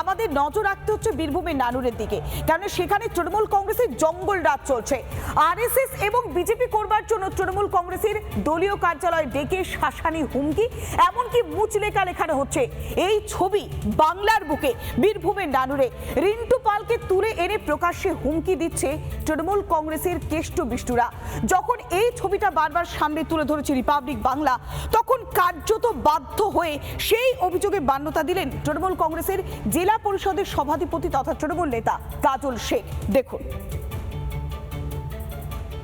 আমাদের নজর রাখতে হচ্ছে বীরভূমের নানুরের দিকে। কারণ সেখানে তৃণমূল কংগ্রেসের জঙ্গল রাজ চলছে। আরএসএস এবং বিজেপি করবার জন্য তৃণমূল কংগ্রেসের দলীয় কার্যালয় ডেকে শাসানি হুমকি, এমনকি মুচলেকা লেখানো হচ্ছে। এই ছবি বাংলার বুকে বীরভূমের নানুরে। রিন্টু পালকে তুলে এনে প্রকাশ্যে হুমকি দিচ্ছে তৃণমূল কংগ্রেসের কেষ্ট বিষ্টুরা। যখন এই ছবিটা বারবার সামনে তুলে ধরেছে রিপাবলিক বাংলা, তখন কার্যত বাধ্য হয়ে সেই অভিযোগে মান্যতা দিলেন তৃণমূল কংগ্রেসের জেলা পরিষদের সভাধিপতি তথা তৃণমূল নেতা কাজল শেখ দেখুন।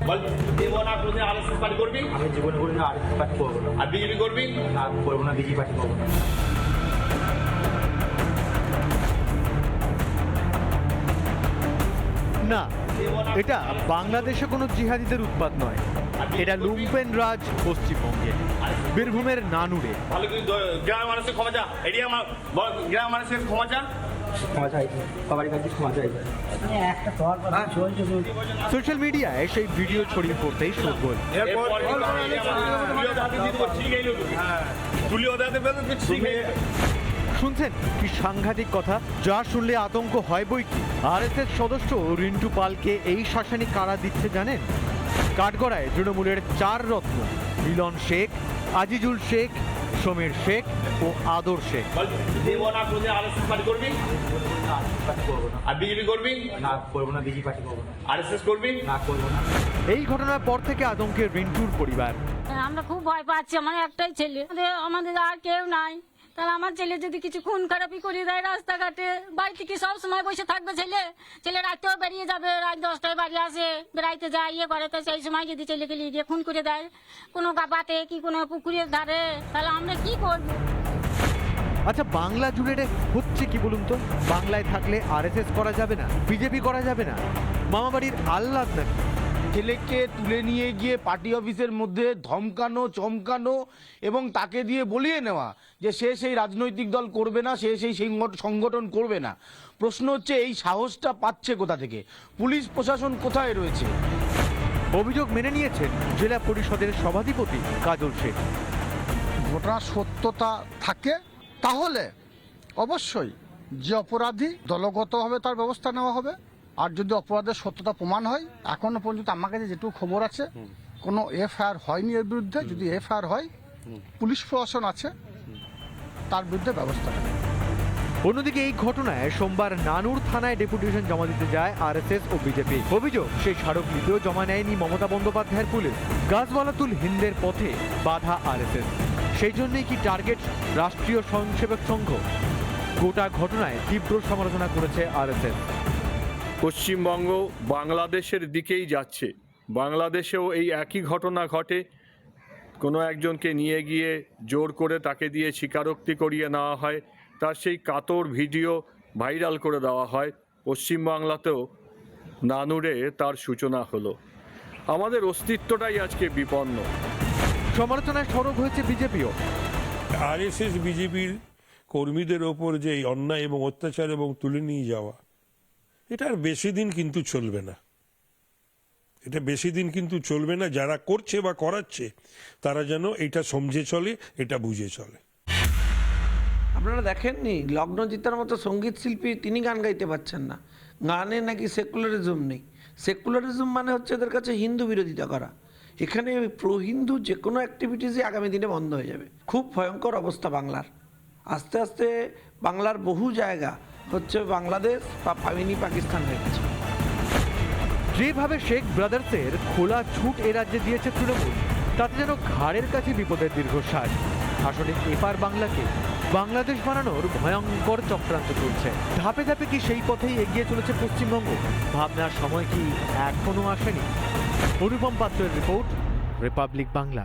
বল দেব না কোথায় আরএসএস পার্টি করবি? আমি জীবনে করি না আর পার্টি করব না। আর বিজেপি করবি? না করব না বিজেপি পার্টি করব না। না এটা বাংলাদেশে কোনো জিহাদিদের উৎপাত নয়। এটা লুম্পেন রাজ পশ্চিমবঙ্গে। বীরভূমের নানুরে। ভালো করে গ্রামের মানুষের ক্ষমা চা। এটি গ্রামের মানুষের ক্ষমা চা। ক্ষমা চাইছি সবারই কাছে ক্ষমা চাইছি সোশ্যাল মিডিয়ায় সেই ভিডিও ছড়িয়ে পড়তেই শোরগোল। শুনছেন কি সাংঘাতিক কথা? যা শুনলে আতঙ্ক হয় বই কি? আর সদস্য রিন্টু পালকে এই শাসানি কারা দিচ্ছে জানেন? কাঠগড়ায় তৃণমূলের চার রত্ন, মিলন শেখ, আজিজুল শেখ, সমীর শেখ ও আদর শেখ। এই ঘটনার পর থেকে আতঙ্কে রিন্টুর পরিবার। আমরা খুব ভয় পাচ্ছি, আমার একটাই ছেলে। আমাদের আর কেউ নাই। তাহলে আমার ছেলে যদি কিছু খুন খারাপি করে দেয় রাস্তাঘাটে বাড়ি থেকে সব সময় বসে থাকবে ছেলে? ছেলে রাতেও বেরিয়ে যাবে, রাত দশটায় বাড়ি আসে, বেড়াইতে যায় ইয়ে করে, তো সেই সময় যদি ছেলেকে নিয়ে গিয়ে খুন করে দেয়, কোনো গাবাতে কি কোনো পুকুরের ধারে? তাহলে আমরা কি করব? আচ্ছা বাংলা জুড়ে হচ্ছে কি বলুন তো? বাংলায় থাকলে আরএসএস করা যাবে না, বিজেপি করা যাবে না, মামাবাড়ির আহ্লাদ নাকি? ছেলেকে তুলে নিয়ে গিয়ে পার্টি অফিসের মধ্যে ধমকানো চমকানো এবং তাকে দিয়ে বলিয়ে নেওয়া যে সে সেই রাজনৈতিক দল করবে না সে সেই সংগঠন করবে না। প্রশ্ন হচ্ছে এই সাহসটা পাচ্ছে কোথা থেকে? পুলিশ প্রশাসন কোথায় রয়েছে? অভিযোগ মেনে নিয়েছেন জেলা পরিষদের সভাধিপতি কাজল শেখ ঘটনার সত্যতা থাকে তাহলে অবশ্যই যে অপরাধী দলগতভাবে তার ব্যবস্থা নেওয়া হবে। আর যদি অপরাধের সত্যতা প্রমাণ হয় এখনও পর্যন্ত আমার কাছে যেটুকু খবর আছে কোনো এফআইআর হয়নি এর বিরুদ্ধে। যদি এফআইআর হয় পুলিশ প্রশাসন আছে তার বিরুদ্ধে ব্যবস্থা নেবে। অন্যদিকে এই ঘটনায় সোমবার নানুর থানায় ডেপুটেশন জমা দিতে যায় আরএসএস ও বিজেপি। অভিযোগ সেই স্মারক স্মারকলিপিও জমা নেয়নি মমতা বন্দ্যোপাধ্যায়ের পুলিশ। গাছবালাতুল হিন্দের পথে বাধা আরএসএস। সেই জন্যই কি টার্গেট রাষ্ট্রীয় স্বয়ংসেবক সংঘ? গোটা ঘটনায় তীব্র সমালোচনা করেছে আরএসএস। পশ্চিমবঙ্গ বাংলাদেশের দিকেই যাচ্ছে। বাংলাদেশেও এই একই ঘটনা ঘটে। কোনো একজনকে নিয়ে গিয়ে জোর করে তাকে দিয়ে স্বীকারোক্তি করিয়ে নেওয়া হয়। তার সেই কাতর ভিডিও ভাইরাল করে দেওয়া হয়। পশ্চিমবাংলাতেও নানুরে তার সূচনা হলো। আমাদের অস্তিত্বটাই আজকে বিপন্ন। সমালোচনায় সরব হয়েছে বিজেপিও। আরএসএস বিজেপির কর্মীদের ওপর যে এই অন্যায় এবং অত্যাচার এবং তুলে নিয়ে যাওয়া এটা আর বেশি দিন কিন্তু চলবে না। এটা বেশি দিন কিন্তু চলবে না, যারা করছে বা করাচ্ছে, তারা যেন এটা সমঝে চলে, এটা বুঝে চলে। আপনারা দেখেননি লগ্নজিতার মতো সংগীত শিল্পী তিনি গান গাইতে পারছেন না। গানে নাকি সেকুলারিজম নেই। সেকুলারিজম মানে হচ্ছে এদের কাছে হিন্দু বিরোধিতা করা। এখানে প্রো হিন্দু যে কোনো অ্যাক্টিভিটিসই আগামী দিনে বন্ধ হয়ে যাবে। খুব ভয়ঙ্কর অবস্থা বাংলার। আস্তে আস্তে বাংলার বহু জায়গা হচ্ছে বাংলাদেশ বা মিনি পাকিস্তান হয়ে গেছে। যেভাবে শেখ ব্রাদার্সের খোলা ছুট এ রাজ্যে দিয়েছে তৃণমূল, তাতে যেন ঘাড়ের কাছে বিপদের দীর্ঘশ্বাস। আসলে এপার বাংলাকে বাংলাদেশ বানানোর ভয়ঙ্কর চক্রান্ত চলছে। ধাপে ধাপে কি সেই পথেই এগিয়ে চলেছে পশ্চিমবঙ্গ? ভাবনার সময় কি এখনও আসেনি? অনুপম পাত্রের রিপোর্ট, রিপাবলিক বাংলা।